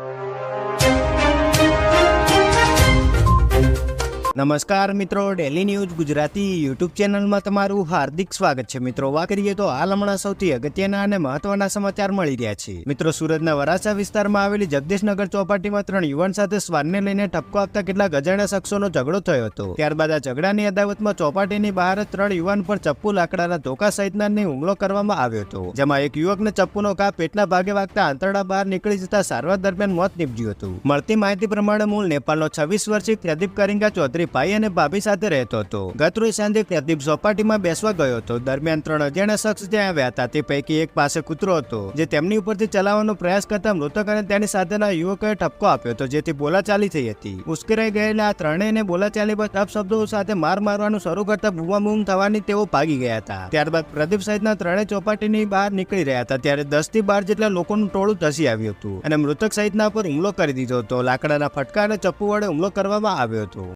you. નમસ્કાર મિત્રો daily news Gujarati YouTube ચેનલમાં તમારું હાર્દિક સ્વાગત છે. મિત્રો, વાત કરીએ તો હાલ હમણાં સૌથી અગત્યના અને મહત્વના સમાચાર મળી રહ્યા છે. મિત્રો, સુરતના વરાછા વિસ્તારમાં આવેલી જગદીશનગર ચોપાટીમાં ત્રણ યુવાન સાથે શ્વાનને લઈને ઠપકો આપતા કેટલાક અજાણ્યા શખ્સોનો ઝઘડો થયો હતો. ત્યારબાદ આ ઝઘડાની અદાવતમાં ચોપાટીની બહાર ત્રણ યુવાન પર ચપ્પુ લાકડાના ધોકા સહિતના હુમલો કરવામાં આવ્યો હતો, જેમાં એક યુવકને ચપ્પુનો ઘા પેટના ભાગે વાગતા આંતરડા બહાર નીકળી જતા સારવાર દરમિયાન મોત નીપજ્યું હતું. મળતી માહિતી પ્રમાણે મૂળ નેપાળનો છવ્વીસ વર્ષીય પ્રદીપ કરિંગા ચૌધરી ભાઈ અને ભાભી સાથે રહેતો હતો. ગત રોજ સાંજે પ્રદીપ ચોપાટીમાં બેસવા ગયો હતો. દરમિયાન ત્રણ અજાણ્યા શખ્સ ત્યાં આવ્યા હતા. તે પૈકી એક પાસે કૂતરો હતો, જે તેમની ઉપરથી ચલાવવાનો પ્રયાસ કરતા મૃતક અને તેની સાથેના યુવકોએ ઠપકો આપ્યો હતો, જેથી બોલાચાલી થઈ હતી. ઉશ્કેરાઈ ગયેલા આ ત્રણેયને બોલાચાલી બાદ અપશબ્દો સાથે માર મારવાનું શરૂ કરતા બૂમાબૂમ થવાની તેઓ ભાગી ગયા હતા. ત્યારબાદ પ્રદીપ સહિતના ત્રણેય ચોપાટીની બહાર નીકળી રહ્યા હતા. ત્યારે દસથી બાર જેટલા લોકોનું ટોળું ધસી આવ્યું હતું અને મૃતક સહિતના પર હુમલો કરી દીધો હતો. લાકડાના ફટકા અને ચપ્પુ વડે હુમલો કરવામાં આવ્યો હતો.